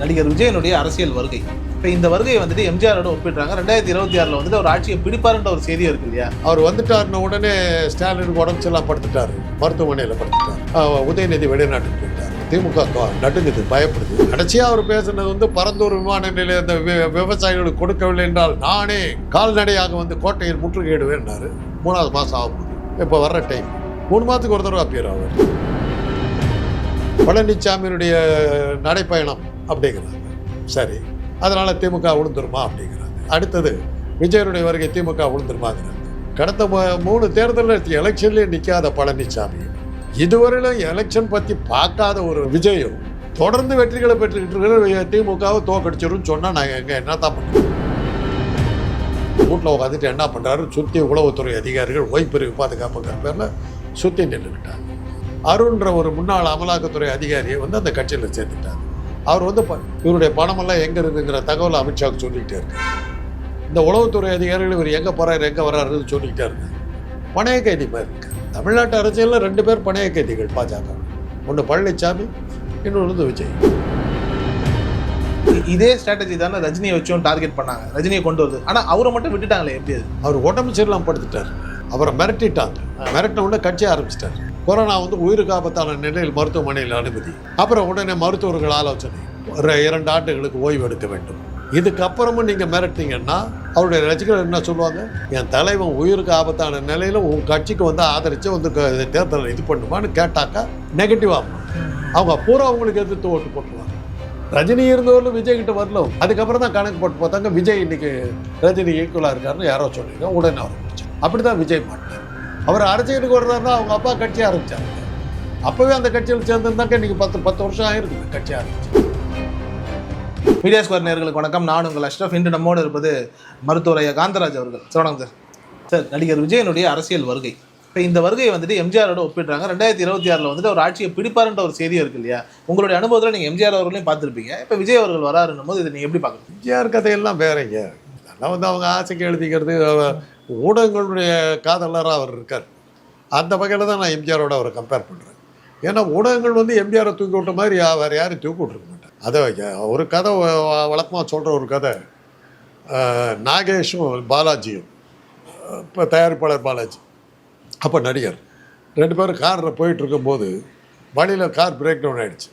நடிகர் விஜயனுடைய அரசியல் வருகை. இப்போ இந்த வருகையை வந்துட்டு எம்ஜிஆரோட ஒப்பிடுறாங்க. ரெண்டாயிரத்தி இருபத்தி ஆறில் வந்துட்டு அவர் ஆட்சியை பிடிப்பாருன்ற ஒரு செய்தி இருக்கு இல்லையா? அவர் வந்துட்டாருன உடனே ஸ்டாலினுக்கு உடம்பு சரியில்லாம படுத்துட்டாரு. மருத்துவமனையில் படுத்துட்டார். உதயநிதி வெளிநாட்டுக்கு போயிட்டார். திமுக நடுங்குது பயப்படுது. கடைசியாக அவர் பேசுனது வந்து பரந்தூர் விமான நிலைய அந்த வி- விவசாயிகளுக்கு கொடுக்கவில்லை என்றால் நானே கால்நடையாக வந்து கோட்டையில் முற்றுகையிடுவேன்னாரு. மூணாவது மாதம் ஆகும் இப்போ வர்ற டைம் மூணு மாதத்துக்கு ஒரு தடவை அப்பியர் ஆவார் பழனிசாமியினுடைய நடைப்பயணம். அப்படிங்கிறாங்க. சரி அதனால் திமுக விழுந்துருமா அப்படிங்கிறாங்க. அடுத்தது விஜயனுடைய வருகை திமுக விழுந்துருமாங்கிறாங்க கடந்த மூணு மூணு தேர்தலில் எலெக்ஷன்லேயே நிற்காத பழனிசாமி இதுவரையிலும் எலெக்ஷன் பற்றி பார்க்காத ஒரு விஜயம் தொடர்ந்து வெற்றிகளை பெற்றுக்கிட்டு இருக்கிற திமுகவை தோக்கடிச்சிடும் சொன்னால் நாங்கள் எங்கே என்ன தான் பண்ணுவோம் வீட்டில் உட்காந்துட்டு என்ன பண்ணுறாரு சுற்றி உளவுத்துறை அதிகாரிகள் ஓய்வுப்பிரிவு பாதுகாப்புங்கிற பேரில் சுற்றி நின்றுக்கிட்டாங்க. அருண்ன்ற ஒரு முன்னாள் அமலாக்கத்துறை அதிகாரியை வந்து அந்த கட்சியில் சேர்த்துட்டாங்க. அவர் வந்து இவருடைய பணமெல்லாம் எங்கே இருக்குங்கிற தகவலை அமித்ஷாவுக்கு சொல்லிக்கிட்டே இருக்காரு. இந்த உளவுத்துறை அதிகாரிகள் இவர் எங்கே போகிறாரு எங்கே வர்றாருன்னு சொல்லிக்கிட்டே இருக்காரு. பணைய கைதி மாதிரி இருக்கு தமிழ்நாட்டு அரசியலில் ரெண்டு பேர் பணைய கைதிகள் பாஜக. ஒன்று பழனிசாமி இன்னொன்று வந்து விஜய். இதே ஸ்ட்ராட்டஜி தானே ரஜினியை வச்சும் டார்கெட் பண்ணாங்க. ரஜினியை கொண்டு வருது ஆனால் அவரை மட்டும் விட்டுட்டாங்களே எப்படி அவர் உடம்பு சரியில்லாம படுத்துட்டார். அவரை மிரட்டிட்டாங்க. மிரட்டின உடனே கட்சி ஆரம்பிச்சிட்டார். கொரோனா வந்து உயிருக்கு ஆபத்தான நிலையில் மருத்துவமனையில் அனுமதி. அப்புறம் உடனே மருத்துவர்கள் ஆலோசனை. ஒரு இரண்டு ஆண்டுகளுக்கு ஓய்வு எடுக்க வேண்டும். இதுக்கப்புறமும் நீங்கள் மிரட்டிங்கன்னா அவருடைய ரசிகர்கள் என்ன சொல்லுவாங்க? என் தலைவன் உயிருக்கு ஆபத்தான நிலையில் உன் கட்சிக்கு வந்து ஆதரித்து வந்து தேர்தலில் இது பண்ணுமான்னு கேட்டாக்கா நெகட்டிவாக அவங்க பூரா அவங்களுக்கு எதிர்த்து ஓட்டு போட்டுருவாங்க. ரஜினி இருந்தவர்களும் விஜய் கிட்ட வரல அதுக்கப்புறம் தான் கணக்கு போட்டு பார்த்தாங்க. விஜய் இன்னைக்கு ரஜினி ஈக்குவலாக இருக்காருன்னு யாரோ சொன்னீங்க உடனே அவர் அப்படி தான் விஜய் மாட்டார் அவர் அரசியலுக்கு வர்றாருன்னா அவங்க அப்பா கட்சி ஆரம்பித்தார் அப்போவே அந்த கட்சியில் சேர்ந்துருந்தாக்க இன்னைக்கு பத்து பத்து வருஷம் ஆயிருக்கு கட்சி ஆரம்பிச்சு. மீடியா ஸ்கொயர் நேர்களுக்கு வணக்கம். நான் உங்கள் அஷ்ரஃப் இன்று நம்மோடு இருப்பது மருத்துவர் ஐயா காந்தராஜ் அவர்கள். Sir sir. சார் நடிகர் விஜயனுடைய அரசியல் வருகை. இப்போ இந்த வருகையை வந்துட்டு எம்ஜிஆரோட ஒப்பிடுறாங்க. ரெண்டாயிரத்தி இருபத்தி ஆறில் வந்துட்டு அவர் ஆட்சியை பிடிப்பாருன்ற ஒரு செய்தி இருக்கு இல்லையா? உங்களுடைய அனுபவத்தில் நீங்கள் எம்ஜிஆர் அவர்களையும் பார்த்துருப்பீங்க. இப்போ விஜய் அவர்கள் வராருன்னும் போது இதை நீங்கள் எப்படி பார்க்குறீங்க? எம்ஜிஆர் கதையெல்லாம் வேறங்க. அதெல்லாம் வந்து அவங்க ஆசைக்கு எழுதிக்கிறது ஊடகங்களுடைய காதலராக அவர் இருக்கார். அந்த வகையில் தான் நான் எம்ஜிஆரோட அவரை கம்பேர் பண்ணுறேன் ஏன்னா ஊடகங்கள் வந்து எம்ஜிஆரை தூக்கி விட்ட மாதிரி வேறு யாரும் தூக்கி விட்டுருக்க மாட்டேன் அதை ஒரு கதை வழக்கமாக சொல்கிற ஒரு கதை நாகேஷும் பாலாஜியும் இப்போ தயாரிப்பாளர் பாலாஜி அப்போ நடிகர். ரெண்டு பேரும் காரில் போயிட்டு இருக்கும்போது வழியில் கார் பிரேக் டவுன் ஆகிடுச்சு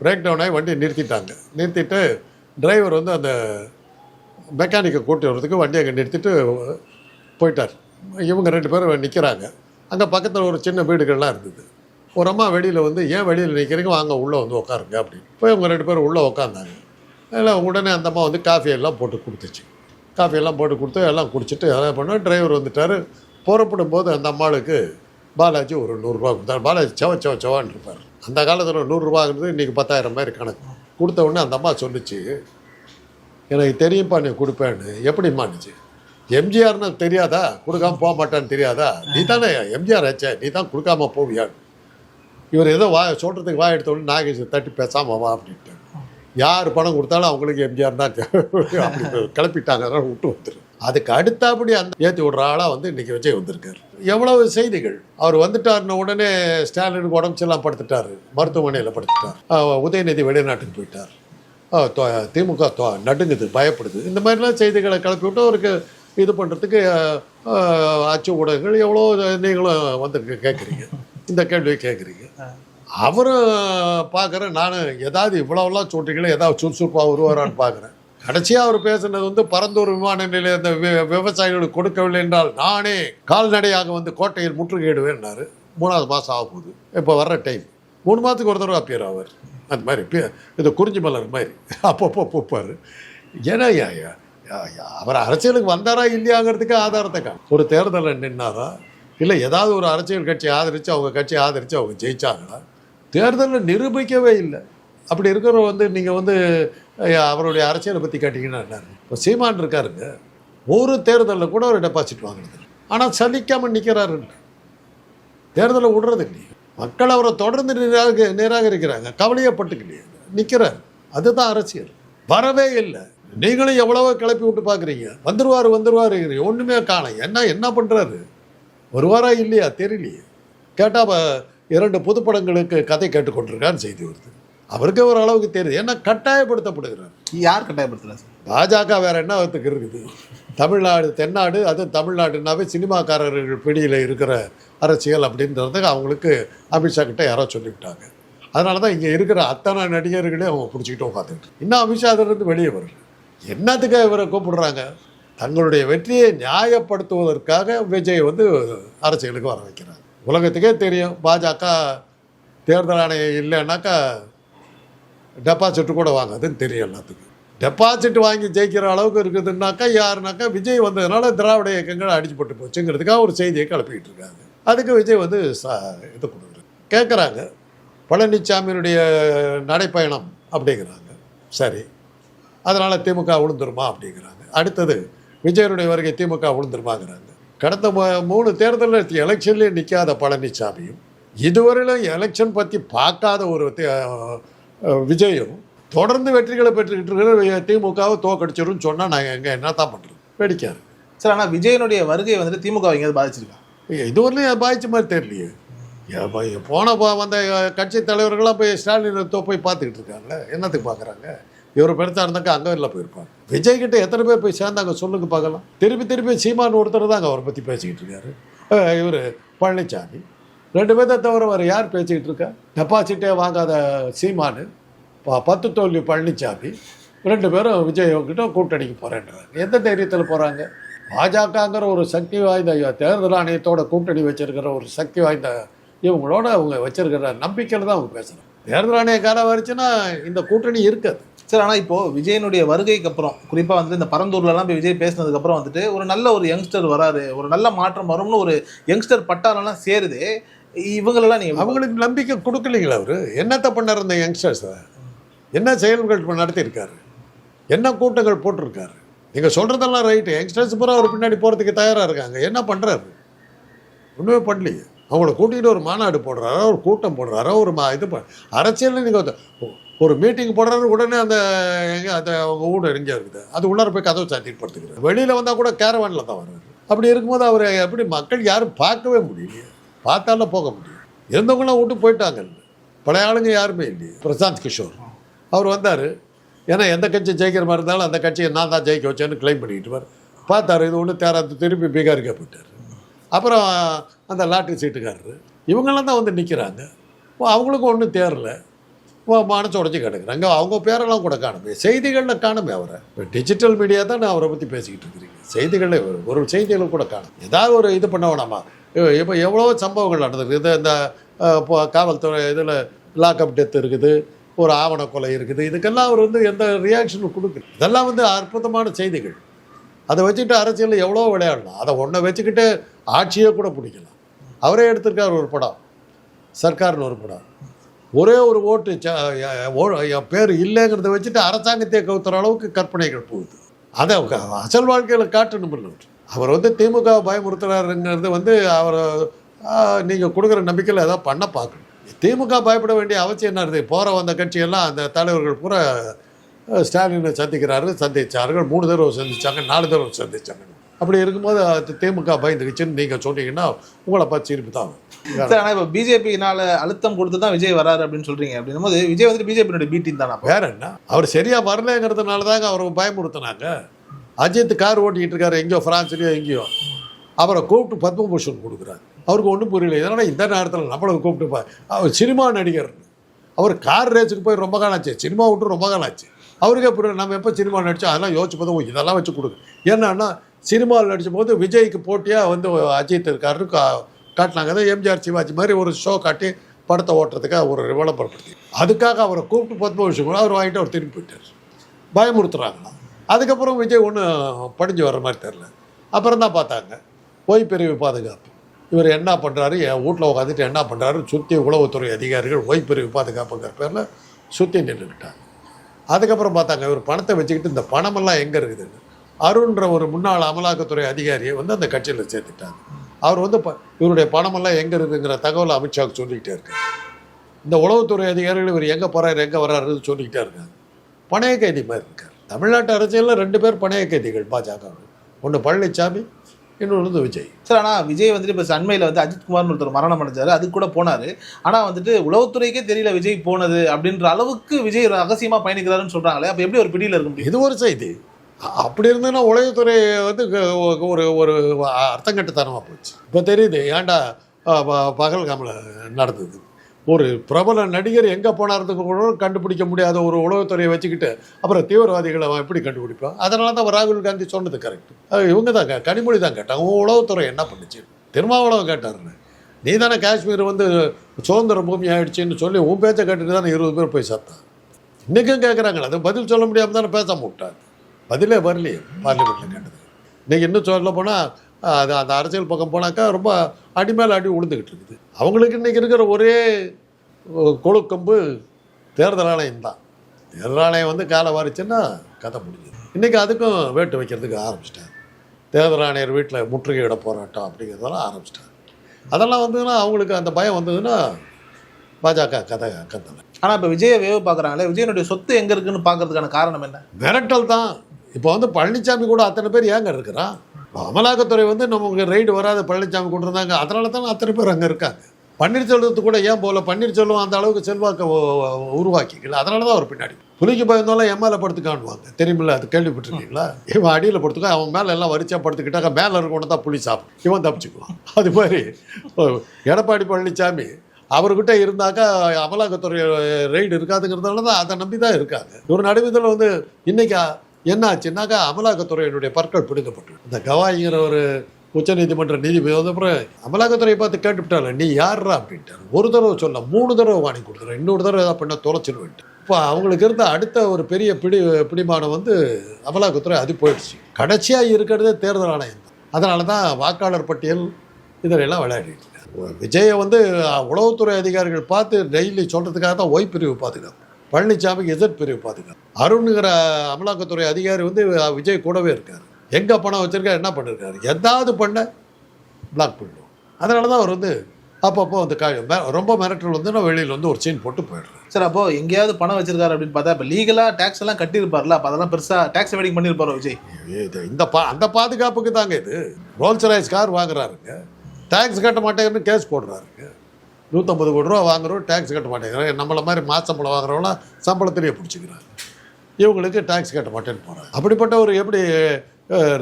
பிரேக் டவுன் ஆகி வண்டியை நிறுத்திட்டாங்க. நிறுத்திட்டு டிரைவர் வந்து அந்த மெக்கானிக்கை கூட்டி வர்றதுக்கு வண்டி அங்கே நிறுத்திட்டு போயிட்டார். இவங்க ரெண்டு பேரும் நிற்கிறாங்க அங்கே பக்கத்தில் ஒரு சின்ன வீடுகள்லாம் இருந்தது. ஒரு அம்மா வெளியில் வந்து ஏன் வெளியில் நிற்கிறீங்க வாங்க உள்ளே வந்து உட்காருங்க அப்படின்னு. போய் அவங்க ரெண்டு பேரும் உள்ளே உட்காந்தாங்க எல்லாம் உடனே அந்த அம்மா வந்து காஃபி எல்லாம் போட்டு கொடுத்துச்சு. காஃபியெல்லாம் போட்டு கொடுத்து எல்லாம் குடிச்சிட்டு எல்லாம் பண்ணோம். டிரைவர் வந்துட்டார். புறப்படும் போது அந்த அம்மாளுக்கு பாலாஜி ஒரு நூறுரூவா கொடுத்தாரு. பாலாஜி செவ செவ செவான்னு இருப்பார். அந்த காலத்தில் நூறுரூவாங்கிறது இன்றைக்கி பத்தாயிரம் மாதிரி கணக்கு. கொடுத்த உடனே அந்த அம்மா சொல்லுச்சு எனக்கு தெரியும்ப்பா நீ கொடுப்பேன்னு. எப்படிம்மானுச்சு எம்ஜிஆர்னு தெரியாதா? கொடுக்காம போக மாட்டான்னு தெரியாதா? நீ தானே எம்ஜிஆர் ஆச்சே. நீ தான் கொடுக்காம போவியான்னு இவர் ஏதோ வா சொல்கிறதுக்கு வா எடுத்த உடனே தட்டி பேசாமல் வா அப்படின்ட்டு யார் பணம் கொடுத்தாலும் அவங்களுக்கு எம்ஜிஆர் தான் அப்படி கிளப்பிட்டாங்க. விட்டு வந்துரு. அதுக்கு அடுத்தபடி அந்த ஏற்றி விடுற ஆளாக வந்து இன்றைக்கி விஜய் வந்திருக்காரு. எவ்வளவு செய்திகள். அவர் வந்துட்டாருன உடனே ஸ்டாலினுக்கு உடம்பு சரியில்லாம படுத்துட்டாரு. மருத்துவமனையில் படுத்துட்டார். உதயநிதி வெளிநாட்டுக்கு போயிட்டார். திமுக தொ- நடுங்குது பயப்படுது. இந்த மாதிரிலாம் செய்திகளை கிளப்பி விட்டு அவருக்கு இது பண்ணுறதுக்கு அச்சு ஊடகங்கள் எவ்வளோ நீங்களும் வந்து கேட்குறீங்க இந்த கேள்வியை கேட்குறீங்க அவரும் பார்க்குறேன் நான் ஏதாவது இவ்வளோலாம் சொல்கிறீங்களே ஏதாவது சுறுசுறுப்பாக வருவாரான்னு பார்க்குறேன் கடைசியாக அவர் பேசுனது வந்து பரந்தூர் விமான நிலைய அந்த வி- விவசாயிகளுக்கு கொடுக்கவில்லை என்றால் நானே கால்நடையாக வந்து கோட்டையில் முற்றுகையிடுவேன்னாரு. மூணாவது மாதம் ஆக போகுது. இப்போ வர்ற டைம் மூணு மாதத்துக்கு ஒரு தடவை அப்பியர் ஆவார். அந்த மாதிரி இது குறிஞ்சி மலர் மாதிரி. அப்பப்போ பூப்பார். ஏன்னா யா- யா- யா- யா- அவர் அரசியலுக்கு வந்தாரா இல்லையாங்கிறதுக்கு ஆதாரத்தை காணும் ஒரு தேர்தலில் நின்னாரா? இல்லை ஏதாவது ஒரு அரசியல் கட்சி ஆதரித்து அவங்க கட்சி ஆதரித்து அவங்க ஜெயிச்சாங்களா? தேர்தலில் நிரூபிக்கவே இல்லை. அப்படி இருக்கிற வந்து நீங்கள் வந்து அவருடைய அரசியலை பற்றி கேட்டிங்கன்னா என்ன இப்போ சீமான் இருக்காருங்க. ஒரு தேர்தலில் கூட ஒரு டெபாசிட் வாங்கினது ஆனால் சலிக்காமல் நிற்கிறாரு தேர்தலை விடுறது இல்லையே. மக்கள் அவரை தொடர்ந்து நிராக நிராகரிக்கிறாங்க. கவலையப்பட்டுக்கலையே. நிற்கிறார் அதுதான் அரசியல். வரவே இல்லை. நீங்களும் எவ்வளவோ கிளப்பி விட்டு பார்க்குறீங்க. வந்துருவார் வந்துருவார் ஒன்றுமே காணோம். என்ன என்ன பண்ணுறாரு வருவாரா இல்லையா? தெரியலையே. கேட்டால் இரண்டு புதுப்படங்களுக்கு கதை கேட்டுக்கொண்டிருக்கான்னு செய்தி வருது அவருக்கு ஒரு அளவுக்கு தெரியுது. ஏன்னா கட்டாயப்படுத்தப்படுகிறார்? யார் கட்டாயப்படுத்தல சார்? பாஜக வேற என்ன அவத்துக்கு இருக்குது? தமிழ்நாடு தென்னாடு அது தமிழ்நாடுனாவே சினிமாக்காரர்கள் பிடியில் இருக்கிற அரசியல் அப்படின்றதுக்கு அவங்களுக்கு அமித்ஷா கிட்ட யாரோ சொல்லிவிட்டாங்க. அதனால தான் இங்கே இருக்கிற அத்தனை நடிகர்களையும் அவங்க பிடிச்சிக்கிட்டு உட்காந்துக்கிட்டு இன்னும் அமித்ஷா அதிலிருந்து வெளியே வரல. என்னத்துக்கு இவரை கூப்பிடுறாங்க? தங்களுடைய வெற்றியை நியாயப்படுத்துவதற்காக விஜய் வந்து அரசியலுக்கு வர வைக்கிறாங்க உலகத்துக்கே தெரியும் பாஜக தேர்தல் ஆணையம் இல்லைன்னாக்கா டெபாசிட் கூட வாங்காதுன்னு தெரியும் எல்லாத்துக்கும். டெபாசிட் வாங்கி ஜெயிக்கிற அளவுக்கு இருக்குதுன்னாக்கா யாருனாக்கா விஜய் வந்ததுனால திராவிட இயக்கங்கள் அடிச்சுப்பட்டு போச்சுங்கிறதுக்காக ஒரு செய்தியை கிளப்பிக்கிட்டு இருக்காங்க. அதுக்கு விஜய் வந்து ச இது கொடுக்குறாரு. கேட்குறாங்க பழனிசாமியினுடைய நடைப்பயணம் அப்படிங்கிறாங்க. சரி. அதனால் திமுக விழுந்துருமா அப்படிங்கிறாங்க. அடுத்தது விஜயனுடைய வருகை திமுக விழுந்துருமாங்கிறாங்க கடந்த மூணு தேர்தலில் எலெக்ஷன்லேயே நிற்காத பழனிசாமியும் இதுவரையிலும் எலெக்ஷன் பற்றி பார்க்காத ஒரு விஜயும் தொடர்ந்து வெற்றிகளை பெற்றுக்கிட்டு இருக்கிற திமுகவை தோக்கடிச்சிரும்னு சொன்னால் நாங்கள் எங்கே என்ன தான் பண்ணுறது வெடிக்காது. சார் ஆனா விஜயனுடைய வருகை வந்துட்டு திமுக எங்கேயாவது பாதிச்சிருக்கா? இதுவரையிலும் பாதிச்ச மாதிரி தெரியலையே. போன வந்த கட்சி தலைவர்கள்லாம் போய் ஸ்டாலின் தோ போய் பார்த்துக்கிட்டு இருக்காங்களே என்னத்துக்கு பார்க்குறாங்க? இவர் பெருத்தா இருந்தாங்க அங்கே இல்லை போயிருப்பாங்க. விஜய் கிட்ட எத்தனை பேர் போய் சேர்ந்தாங்க சொல்லுங்க பார்க்கலாம். திருப்பி திருப்பி சீமான் ஒருத்தர் தாங்க அவரை பற்றி பேசிக்கிட்டு இருக்காரு. இவர் பழனிசாமி ரெண்டு பேர்த்த தவிர வேறு யார் பேசிக்கிட்டு இருக்கா? டெபாசிட்டே வாங்காத சீமானு பத்து தோல்வி பழனிசாமி ரெண்டு பேரும் விஜய் கிட்ட கூட்டணிக்கு போகிறேன்றாங்க எந்த தைரியத்தில் போகிறாங்க பாஜகங்கிற ஒரு சக்தி வாய்ந்த தேர்தல் ஆணையத்தோட கூட்டணி வச்சிருக்கிற ஒரு சக்தி வாய்ந்த இவங்களோட அவங்க வச்சிருக்கிற நம்பிக்கையில் தான் அவங்க பேசுகிறாங்க தேர்தல் ஆணைய காலம் வரைச்சுன்னா இந்த கூட்டணி இருக்காது. சார் ஆனால் இப்போ விஜயனுடைய வருகைக்கு அப்புறம் குறிப்பாக வந்து இந்த பரந்தூர்லலாம் போய் விஜய் பேசினதுக்கப்புறம் வந்துட்டு ஒரு நல்ல ஒரு யங்ஸ்டர் வராரு ஒரு நல்ல மாற்றம் வரும்னு ஒரு யங்ஸ்டர் பட்டாலெல்லாம் சேருது. இவங்களெல்லாம் நீங்கள் அவங்களுக்கு நம்பிக்கை கொடுக்கலைங்களா அவர்? என்னத்தை பண்ணார் இந்த யங்ஸ்டர்ஸை என்ன செயல்கள் இப்ப நடத்தியிருக்காரு? என்ன கூட்டங்கள் போட்டிருக்காரு? நீங்கள் சொல்கிறதெல்லாம் ரைட்டு யங்ஸ்டர்ஸ் பூரா அவர் பின்னாடி போகிறதுக்கு தயாராக இருக்காங்க. என்ன பண்ணுறாரு ஒன்றுமே பண்ணலையே. அவங்கள கூட்டிகிட்டு ஒரு மாநாடு போடுறாரோ? ஒரு கூட்டம் போடுறாரோ? ஒரு மா இது ப- அரசியல்ல நீங்கள் ஒரு மீட்டிங் போடுறாரு உடனே அந்த எங்கே அந்த அவங்க வீடு எங்கே இருக்குது அது உள்ளார போய் கதவை சாத்திட்டு படுத்துக்கிறார் வெளியில் வந்தால் கூட கேரவானில் தான் வர்றாரு. அப்படி இருக்கும்போது அவர் எப்படி மக்கள் யாரும் பார்க்கவே முடியலையே. பார்த்தாலும் போக முடியும் இருந்தவங்களாம் விட்டு போயிட்டாங்க. பழைய ஆளுங்க யாருமே இல்லையே. பிரசாந்த் கிஷோர். அவர் வந்தார். ஏன்னா எந்த கட்சி ஜெயிக்கிற மாதிரி இருந்தாலும் அந்த கட்சியை நான் தான் ஜெயிக்க வச்சேன்னு கிளைம் பண்ணிக்கிட்டு வர பார்த்தாரு இது ஒன்று தேராது திருப்பி பீகாருக்கே போயிட்டார். அப்புறம் அந்த லாட்டரி சீட்டுக்காரரு. இவங்கெல்லாம் தான் வந்து நிற்கிறாங்க அவங்களுக்கும் ஒன்றும் தேரலை. மனசு உடச்சி கிடக்குறாங்க அவங்க பேரெல்லாம் கூட காணுமே. செய்திகளில் காணுமே அவரை. இப்போ டிஜிட்டல் மீடியா தான் நான் அவரை பற்றி பேசிக்கிட்டு இருக்கிறீங்க செய்திகளில் ஒரு- ஒரு செய்திகளும் கூட காணும். ஏதாவது ஒரு இது பண்ண வேணாமா? இப்போ- இப்போ எவ்வளோ சம்பவங்கள் நடந்தது இது இந்த இப்போ காவல்துறை இதில் லாக்அப் டெத் இருக்குது. ஒரு ஆவண கொலை இருக்குது. இதுக்கெல்லாம் அவர் வந்து எந்த ரியாக்ஷனும் கொடுக்குது இதெல்லாம் வந்து அற்புதமான செய்திகள். அதை வச்சுக்கிட்டு அரசியலில் எவ்வளோ விளையாடலாம். அதை ஒன்றை வச்சுக்கிட்டு ஆட்சியே கூட பிடிக்கலாம். அவரே எடுத்திருக்கார் ஒரு படம். சர்க்கார்னு ஒரு படம். ஒரே ஒரு ஓட்டு ஓ- என் பேர் இல்லைங்கிறத வச்சுட்டு அரசாங்கத்தை கவுத்துற அளவுக்கு கற்பனைகள் போகுது. அதை அசல் வாழ்க்கையில் காட்டணும் அவர் வந்து திமுக பயமுறுத்துறாருங்கிறது வந்து அவர் நீங்கள் கொடுக்குற நம்பிக்கையில் ஏதாவது பண்ண பார்க்கணும். திமுக பயப்பட வேண்டிய அவசியம் என்ன இருக்குது? போகிற வந்த கட்சியெல்லாம் அந்த தலைவர்கள் பூரா ஸ்டாலினை சந்திக்கிறாரு சந்தித்தார்கள் மூணு தடவை சந்திச்சாங்க நாலு தடவை சந்தித்தாங்க அப்படி இருக்கும்போது அது திமுக பயந்துக்குச்சுன்னு நீங்கள் சொன்னீங்கன்னா உங்களை பார்த்து சிரிப்பு தான். சார் ஆனா இப்போ பிஜேபினால அழுத்தம் கொடுத்து தான் விஜய் வராரு அப்படின்னு சொல்றீங்க. அப்படின்னும் போது விஜய் வந்துட்டு பிஜேபியினுடைய பி டீம் தானா வேற என்ன? அவர் சரியா வரலங்கிறதுனால தாங்க அவரை பயமுறுத்தினாங்க. அஜித் கார் ஓட்டிக்கிட்டு இருக்காரு எங்கேயோ ஃப்ரான்ஸ்லயோ எங்கேயோ. அவரை கூப்பிட்டு பத்மபூஷன் கொடுக்குறாரு. அவருக்கு ஒன்றும் புரியல. இதனால இந்த நேரத்தில் நம்மளை கூப்பிட்டு பா- அவர் சினிமா நடிகர். அவர் கார் ரேஸுக்கு போய் ரொம்ப காலம் ஆச்சு சினிமா விட்டு ரொம்ப காலம் ஆச்சு அவருக்கே புரியல நம்ம எப்போ சினிமா நடிச்சோம்? அதெல்லாம் யோசிச்சு பார்த்தா ஓ, இதெல்லாம் வச்சு கொடுங்க. என்னன்னா சினிமாவில் நடித்த போது விஜய்க்கு போட்டியாக வந்து அஜித் இருக்காரு கா காட்டினாங்க. தான் எம்ஜிஆர் சிவாஜி மாதிரி ஒரு ஷோ காட்டி படத்தை ஓட்டுறதுக்காக ஒரு விளம்பரப்படுத்தி. அதுக்காக அவரை கூப்பிட்டு பத்ம விஷயம் கூட அவர் வாங்கிட்டு அவர் திரும்பி போயிட்டார். பயமுறுத்துறாங்களாம் அதுக்கப்புறம் விஜய் ஒன்றும் படிஞ்சு வர்ற மாதிரி தெரில அப்புறம் தான் பார்த்தாங்க. ஓய் பிரிவு பாதுகாப்பு. இவர் என்ன பண்ணுறாரு என் வீட்டில் உட்காந்துட்டு என்ன பண்ணுறாரு சுற்றி உளவுத்துறை அதிகாரிகள் ஓய் பிரிவு பாதுகாப்புங்கிற பேரில் சுற்றி நின்றுக்கிட்டாங்க. அதுக்கப்புறம் பார்த்தாங்க இவர் பணத்தை வச்சுக்கிட்டு இந்த பணமெல்லாம் எங்கே இருக்குதுன்னு. அருண்ன்ற ஒரு முன்னாள் அமலாக்கத்துறை அதிகாரியை வந்து அந்த கட்சியில் சேர்த்துட்டாங்க. அவர் வந்து ப இவருடைய பணமெல்லாம் எங்கே இருக்குங்கிற தகவலை அமித்ஷாவுக்கு சொல்லிக்கிட்டே இருக்காரு. இந்த உளவுத்துறை அதிகாரிகள் இவர் எங்கே போகிறாரு எங்கே வர்றாருன்னு சொல்லிக்கிட்டே இருக்காங்க பணைய கைதி மாதிரி இருக்கார். தமிழ்நாட்டு அரசியலில் ரெண்டு பேர் பணைய கைதிகள் பாஜக ஒன்று பழனிசாமி இன்னொன்று வந்து விஜய். சார் ஆனால் விஜய் வந்துட்டு இப்போ அண்மையில் வந்து அஜித்குமார்னு ஒருத்தர் மரணம் அடைஞ்சாரு அது கூட போனார். ஆனால் வந்துட்டு உளவுத்துறைக்கே தெரியல விஜய் போனது அப்படின்ற அளவுக்கு விஜய் ரகசியமாக பயணிக்கிறாருன்னு சொல்கிறாங்களே அப்போ எப்படி ஒரு பிடியில் இருக்க முடியும்? இது ஒரு செய்தி. அப்படி இருந்ததுன்னா உளவுத்துறை வந்து ஒரு ஒரு ஒரு அர்த்தங்கட்டுத்தனமாக போச்சு. இப்போ தெரியுது ஏன்டா ப- பகல்காமில் நடந்தது. ஒரு பிரபல நடிகர் எங்கே போனார்றதுக்கு கூட கண்டுபிடிக்க முடியாத ஒரு உளவுத்துறையை வச்சுக்கிட்டு அப்புறம் தீவிரவாதிகளை அவன் எப்படி கண்டுபிடிப்பான்? அதனால தான் ராகுல் காந்தி சொன்னது கரெக்ட் இவங்க தான் கனிமொழி தான் கேட்டாங்க. உன் உளவுத்துறை என்ன பண்ணுச்சு? திருமாவளவன் கேட்டாருன்னு. நீ தானே காஷ்மீர் வந்து சுதந்திர பூமி ஆயிடுச்சுன்னு சொல்லி உன் பேச்சை கேட்டுட்டு தானே இருபது பேர் போய் சாத்தான். இன்றைக்கும் கேட்குறாங்களே அது பதில் சொல்ல முடியாமல் தானே பேச மாட்டாங்க பதிலே வரலையே பார்லிமெண்ட்டில் கேட்டது. இன்னைக்கு இன்னும் சொல்ல போனால் அது அந்த அரசியல் பக்கம் போனாக்கா ரொம்ப அடி மேலே அடி விழுந்துக்கிட்டு இருக்குது. அவங்களுக்கு இன்றைக்கி இருக்கிற ஒரே கொழுக்கம்பு தேர்தல் ஆணையம் தான். தேர்தல் ஆணையம் வந்து காலை வாரிச்சுன்னா கதை முடிஞ்சுது. இன்றைக்கி அதுக்கும் வேட்டு வைக்கிறதுக்கு ஆரம்பிச்சிட்டாங்க. தேர்தல் ஆணையர் வீட்டில் முற்றுகையிட போராட்டம் அப்படிங்கிறதெல்லாம் ஆரம்பிச்சிட்டாங்க. அதெல்லாம் வந்ததுன்னா அவங்களுக்கு அந்த பயம் வந்ததுன்னா பாஜக கதை கத்தலை ஆனால் இப்போ விஜயை வேவு பார்க்குறாங்களே விஜயனுடைய சொத்து எங்கே இருக்குன்னு பார்க்கறதுக்கான காரணம் என்ன? மிரட்டல் தான். இப்போ வந்து பழனிசாமி கூட அத்தனை பேர் ஏங்க இருக்கிறான் அமலாக்கத்துறை வந்து நமக்கு ரைடு வராத பழனிசாமி கொண்டு இருந்தாங்க. அதனால தான் அத்தனை பேர் அங்கே இருக்காங்க. பன்னீர்செல்வத்துக்கு கூட ஏன் போகல? பன்னீர்செல்வம் அந்த அளவுக்கு செல்வாக்க உருவாக்கிக்கல. அதனால தான் அவர் பின்னாடி. புலிக்கு பயந்தாலும் என் மேலே படுத்து காணுவாங்க. தெரியுமில்ல? அது கேள்விப்பட்டிருக்கீங்களா? இவன் அடியில் படுத்துக்கோ அவன் மேலே எல்லாம் வரிச்சா படுத்துக்கிட்டாக்க மேலே இருக்கணும் தான் புலி சாப்பிடும். இவன் தப்பிச்சுக்குவான். அது மாதிரி எடப்பாடி பழனிசாமி அவர்கிட்ட இருந்தாக்கா அமலாக்கத்துறை ரைடு இருக்காதுங்கிறதுனால தான் அதை நம்பி தான் இருக்காங்க. ஒரு நடுவிதில் வந்து இன்னைக்கு என்ன ஆச்சுன்னாக்கா அமலாக்கத்துறையினுடைய பற்கள் பிடுங்கப்பட்டு இந்த கவாய்ங்கிற ஒரு உச்சநீதிமன்ற நீதிபதி வந்த அப்புறம் அமலாக்கத்துறையை பார்த்து கேட்டுவிட்டால நீ யார்ரா? அப்படின்ட்டாரு. ஒரு தடவை சொல்ல மூணு தடவை வாங்கி கொடுத்துறேன். இன்னொரு தடவை ஏதாவது பண்ண தொலைச்சிருவேன்ட்டு இப்போ அவங்களுக்கு இருந்த அடுத்த ஒரு பெரிய பிடி பிடிமானம் வந்து அமலாக்கத்துறை அது போயிடுச்சு. கடைசியாக இருக்கிறதே தேர்தல் ஆணையம் தான். அதனால தான் வாக்காளர் பட்டியல் இதெல்லாம் விளையாடிட்டு விஜயை வந்து உளவுத்துறை அதிகாரிகள் பார்த்து டெய்லி சொல்கிறதுக்காக தான் ஒய் பிரிவு பாதுகாப்பு பழனிசாமிக்கு எதிர் பிரிவு பாதுகாப்பு. அருண்ங்கிற அமலாக்கத்துறை அதிகாரி வந்து விஜய் கூடவே இருக்கார். எங்கே பணம் வச்சிருக்கா என்ன பண்ணிருக்காரு? எதாவது பண்ண பிளாக் பண்ணிடுவோம். அதனால தான் அவர் வந்து அப்பப்போ வந்து கா ரொம்ப மிரட்டல் வந்து நான் வெளியில் வந்து ஒரு சீன் போட்டு போயிடுறேன் சார் அப்போ எங்கேயாவது பணம் வச்சிருக்காரு அப்படின்னு பார்த்தா இப்போ லீகலாக டேக்ஸ் எல்லாம் கட்டியிருப்பார்ல அப்போ அதெல்லாம் பெருசாக டேக்ஸ் வெடிங் பண்ணியிருப்பாரோ விஜய்? இது இந்த பா அந்த பாதுகாப்புக்கு தாங்க இது. ரோல்ஸ் ராய்ஸ் கார் வாங்குறாருங்க. டேக்ஸ் கட்ட மாட்டேங்கிறன்னு கேஸ் போடுறாருங்க. நூற்றம்பது கோடி ரூபா வாங்குறோம் டேக்ஸ் கட்ட மாட்டேங்கிறாங்க நம்மளை மாதிரி மாத சம்பளம் வாங்குறவங்களாம் சம்பளத்திலேயே பிடிச்சிக்கிறாங்க இவங்களுக்கு டேக்ஸ் கட்ட மாட்டேன்னு போகிறாங்க அப்படிப்பட்ட ஒரு எப்படி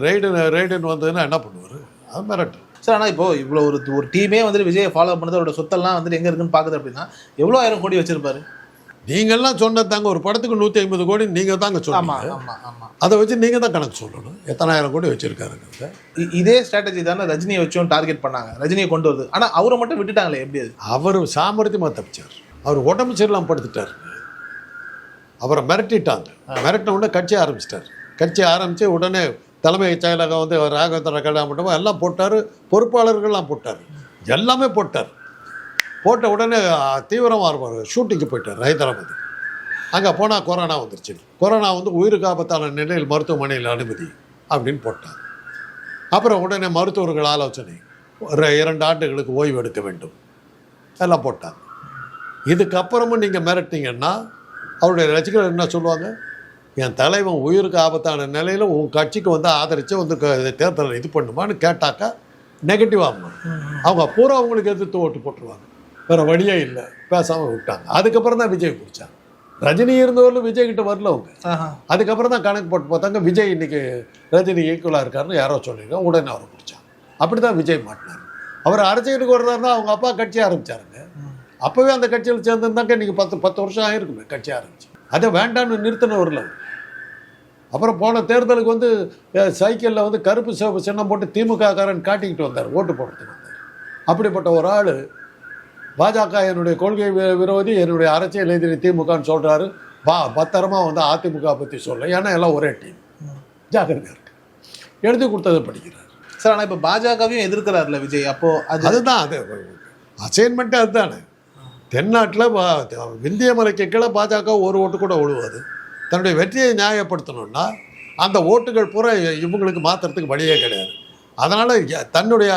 ரைடு ரைடுன்னு வந்ததுன்னா என்ன பண்ணுவார்? அது மிரட்டு சார் ஆனால் இப்போ இவ்வளோ ஒரு ஒரு டீமே வந்துட்டு விஜயை ஃபாலோ பண்ணுறது அவரோட சொத்தெல்லாம் வந்துட்டு எங்கே இருக்குன்னு பார்க்குது அப்படின்னா எவ்வளோ ஆயிரம் கோடி வச்சிருப்பாரு? நீங்கள்லாம் சொன்னது தாங்க ஒரு படத்துக்கு நூற்றி ஐம்பது கோடி நீங்கள் தாங்க சொன்னீங்க. அதை வச்சு நீங்கள் தான் கணக்கு சொல்லணும். எத்தனாயிரம் கோடி வச்சுருக்காருங்கிறத. இ- இதே ஸ்ட்ராட்டஜி தானே ரஜினியை வச்சும் டார்கெட் பண்ணாங்க. ரஜினியை கொண்டு வருது. ஆனால் அவரை மட்டும் விட்டுட்டாங்களே எப்படி அது? அவர் சாமர்த்தியமாக தப்பிச்சார். அவர் உடம்பு சரியில்லாம படுத்துட்டார். அவரை மிரட்டிட்டாங்க. மிரட்டின உடனே கட்சி ஆரம்பிச்சிட்டார். கட்சி ஆரம்பித்து உடனே தலைமை செயலகம் வந்து ராகவேந்திர கல்யாண மண்டபம் எல்லாம் போட்டார். பொறுப்பாளர்கள்லாம் போட்டார். எல்லாமே போட்டார். போட்ட உடனே தீவிரமாக இருப்பார் ஷூட்டிங்கு போயிட்டார் ஹைதராபாத். அங்கே போனால் கொரோனா வந்துருச்சு. கொரோனா வந்து உயிருக்கு ஆபத்தான நிலையில் மருத்துவமனையில் அனுமதி அப்படின்னு போட்டார். அப்புறம் உடனே மருத்துவர்கள் ஆலோசனை ஒரு இரண்டு ஆண்டுகளுக்கு ஓய்வு எடுக்க வேண்டும். எல்லாம் போட்டாங்க. இதுக்கப்புறமும் நீங்கள் மிரட்டிங்கன்னா அவருடைய ரசிகர்கள் என்ன சொல்லுவாங்க? என் தலைவன் உயிருக்கு ஆபத்தான நிலையில் உன் கட்சிக்கு வந்து ஆதரித்து வந்து தேர்தலில் இது பண்ணுமான்னு கேட்டாக்கா நெகட்டிவாக அவங்க பூரா அவங்களுக்கு எதிர்த்து ஓட்டு போட்டுருவாங்க. வேறு வழியே இல்லை. பேசாமல் விட்டாங்க. அதுக்கப்புறம் தான் விஜய் பிடிச்சாங்க ரஜினி இருந்தவர்களும் விஜய் கிட்ட வரல அவங்க. அதுக்கப்புறம் தான் கணக்கு போட்டு பார்த்தாங்க விஜய் இன்னைக்கு ரஜினி ஈக்குவலாக இருக்காருன்னு யாரோ சொல்லியிருக்காங்க. உடனே அவரை பிடிச்சாங்க அப்படி தான் விஜய் மாட்டினார். அவர் அரசியலுக்கு வர்றாருன்னா அவங்க அப்பா கட்சி ஆரம்பிச்சாருங்க. அப்போவே அந்த கட்சியில் சேர்ந்துருந்தாக்க இன்றைக்கி பத்து பத்து வருஷம் ஆயிருக்குமே கட்சி ஆரம்பிச்சு. அதை வேண்டான்னு நிறுத்தினவரில் அப்புறம் போன தேர்தலுக்கு வந்து சைக்கிளில் வந்து கருப்பு சிவப்பு சின்னம் போட்டு திமுக காரன் காட்டிக்கிட்டு வந்தார். ஓட்டு போடுறதுக்கு வந்தார். அப்படிப்பட்ட ஒரு ஆள் பாஜக என்னுடைய கொள்கை வி- விரோதி என்னுடைய அரசியல் எதிரி திமுகன்னு சொல்கிறாரு பா பத்திரமா வந்து அதிமுக பற்றி சொல்ல. ஏன்னா எல்லாம் ஒரே டீம் ஜாக்கிரதையா இருக்கு எழுதி கொடுத்ததை படிக்கிறார். சார் ஆனால் இப்போ பாஜகவையும் எதிர்க்கிறாருல விஜய். அப்போ அது அதுதான் அது அசைன்மெண்ட்டு அதுதானே தென்னாட்டில் விந்திய மலைக்கு கீழே பாஜக ஒரு ஓட்டு கூட விழுவாது தன்னுடைய வெற்றியை நியாயப்படுத்தணும்னா அந்த ஓட்டுகள் பூரா இவங்களுக்கு மாற்றுறதுக்கு வழியே கிடையாது. அதனால் தன்னுடைய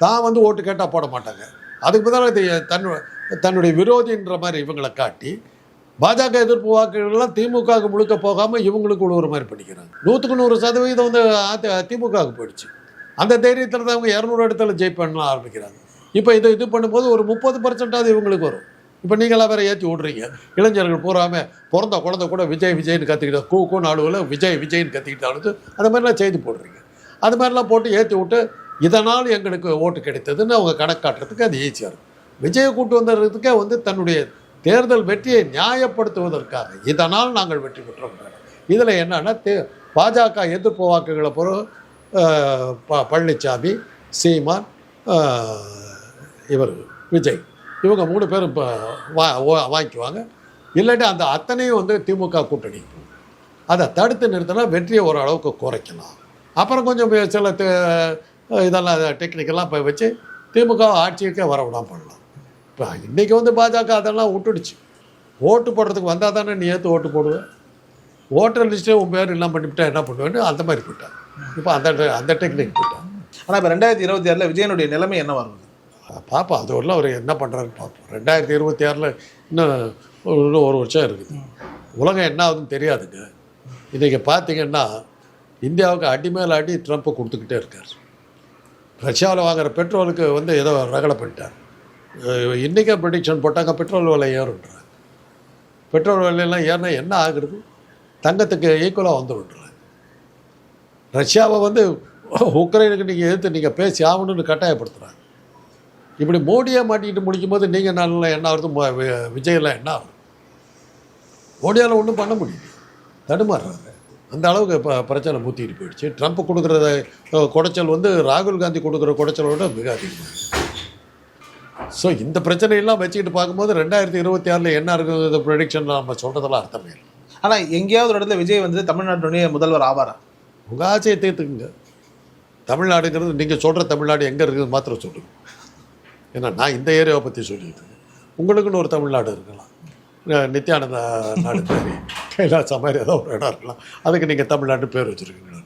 தான் வந்து ஓட்டு கேட்டால் போட மாட்டாங்க. அதுக்கு பதிலாக இது தன்னு தன்னுடைய விரோதின்ற மாதிரி இவங்களை காட்டி பாஜக எதிர்ப்பு வாக்குகள்லாம் திமுகவுக்கு முழுக்க போகாமல் இவங்களுக்கு உழுவுற மாதிரி பண்ணிக்கிறாங்க. நூற்றுக்கு நூறு சதவீதம் வந்து அதி- திமுகவுக்கு போயிடுச்சு. அந்த தைரியத்தில் தான் அவங்க இரநூறு இடத்துல ஜெயிப்பண்ணலாம் ஆரம்பிக்கிறாங்க. இப்போ இதை இது பண்ணும்போது ஒரு முப்பது பர்சன்டாவது இவங்களுக்கு வரும். இப்போ நீங்களாம் வேற ஏற்றி விட்றீங்க. இளைஞர்கள் பூராமல் பிறந்த குழந்தை கூட விஜய் விஜய்னு கற்றுக்கிட்ட கூ கூ நாடுவில் விஜய் விஜய்னு கற்றுக்கிட்டாலும் அந்த மாதிரிலாம் செய்தி போடுறீங்க. அது மாதிரிலாம் போட்டு ஏற்றி விட்டு இதனால் எங்களுக்கு ஓட்டு கிடைத்ததுன்னு அவங்க கணக்கு காட்டுறதுக்கு அது ஈஸியாக இருக்கும். விஜயை கூட்டு வந்துடுறதுக்கே வந்து தன்னுடைய தேர்தல் வெற்றியை நியாயப்படுத்துவதற்காக இதனால் நாங்கள் வெற்றி பெற்றோம். இதில் என்னென்னா தே பாஜக எதிர்ப்பு வாக்குகளை பொறு ப பழனிசாமி சீமான் இவர் விஜய் இவங்க மூணு பேரும் இப்போ வா வாங்கிக்குவாங்க. இல்லாட்டி அந்த அத்தனையும் வந்து திமுக கூட்டணி. அதை தடுத்து நிறுத்தினா வெற்றியை ஓரளவுக்கு குறைக்கலாம். அப்புறம் கொஞ்சம் சில இதெல்லாம் டெக்னிக்கெல்லாம் இப்போ வச்சு திமுக ஆட்சிக்கே வர விடாம பண்ணலாம். இப்போ இன்றைக்கி வந்து பாஜக அதெல்லாம் விட்டுடுச்சு. ஓட்டு போடுறதுக்கு வந்தால் தானே நீ ஏற்று ஓட்டு போடுவேன் ஓட்டர் லிஸ்ட்டே உன் பேர் எல்லாம் பண்ணிவிட்டா என்ன பண்ணுவேன்னு அந்த மாதிரி போயிட்டான் இப்போ அந்த அந்த டெக்னிக் போயிட்டான் ஆனால் இப்போ ரெண்டாயிரத்தி இருபத்தி ஆறில் விஜயனுடைய நிலைமை என்னவா இருக்கும் பார்ப்போம் அது வரல அவர் என்ன பண்ணுறாருன்னு பார்ப்போம் ரெண்டாயிரத்தி இருபத்தி ஆறில் இன்னும் ஒரு இன்னும் ஒரு வருஷம் இருக்குது. உலகம் என்ன ஆகுதுன்னு தெரியாதுங்க. இன்றைக்கி பார்த்தீங்கன்னா இந்தியாவுக்கு அடி மேல் அடி ட்ரம்ப் கொடுத்துக்கிட்டே இருக்கார். ரஷ்யாவில் வாங்குற பெட்ரோலுக்கு வந்து ஏதோ ரகலை பண்ணிட்டார் இன்றைக்கே இன்னைக்கே போட்டாங்க பெட்ரோல் விலை ஏறுன்றாங்க பெட்ரோல் விலையெல்லாம் ஏறினா என்ன ஆகுறது? தங்கத்துக்கு ஈக்குவலாக வந்துடுன்றாங்க ரஷ்யாவை வந்து உக்ரைனுக்கு நீங்கள் எதிர்த்து நீங்கள் பேசி ஆகணும்னு கட்டாயப்படுத்துகிறாங்க இப்படி மோடியை மாட்டிக்கிட்டு முடிக்கும் போது நீங்கள் நல்லா என்ன ஆகுது மோ- விஜயெல்லாம் என்ன ஆகும் மோடியால் ஒன்றும் பண்ண முடியும் தடுமாறுறாரு அந்த அளவுக்கு இப்போ பிரச்சனை மூத்திட்டு போயிடுச்சு. ட்ரம்ப் கொடுக்குற அஹ், குடைச்சல் வந்து ராகுல் காந்தி கொடுக்குற குடைச்சலோட மிக அதிகமாக ஸோ இந்த பிரச்சனையெல்லாம் வச்சுக்கிட்டு பார்க்கும்போது ரெண்டாயிரத்தி இருபத்தி ஆறில் என்ன இருக்குது ப்ரெடிக்ஷன் நம்ம சொல்கிறதெல்லாம் அர்த்தமே இல்லை. ஆனால் எங்கேயாவது ஒரு இடத்துல விஜய் வந்து தமிழ்நாட்டுடைய முதல்வர் ஆவாரா? உங்கள் ஆசையை தீர்த்துக்குங்க. தமிழ்நாடுங்கிறது நீங்கள் சொல்கிற தமிழ்நாடு எங்கே இருக்குது மாத்திரம் சொல்லுங்க. ஏன்னா நான் இந்த ஏரியாவை பற்றி சொல்லிட்டு. உங்களுக்குன்னு ஒரு தமிழ்நாடு இருக்கலாம். நித்யானந்தா நாடு மாதிரி கைலாசா மாதிரி ஏதோ ஒரு இடம் இருக்கலாம் அதுக்கு நீங்கள் தமிழ்நாட்டு பேர் வச்சுருக்கீங்களா?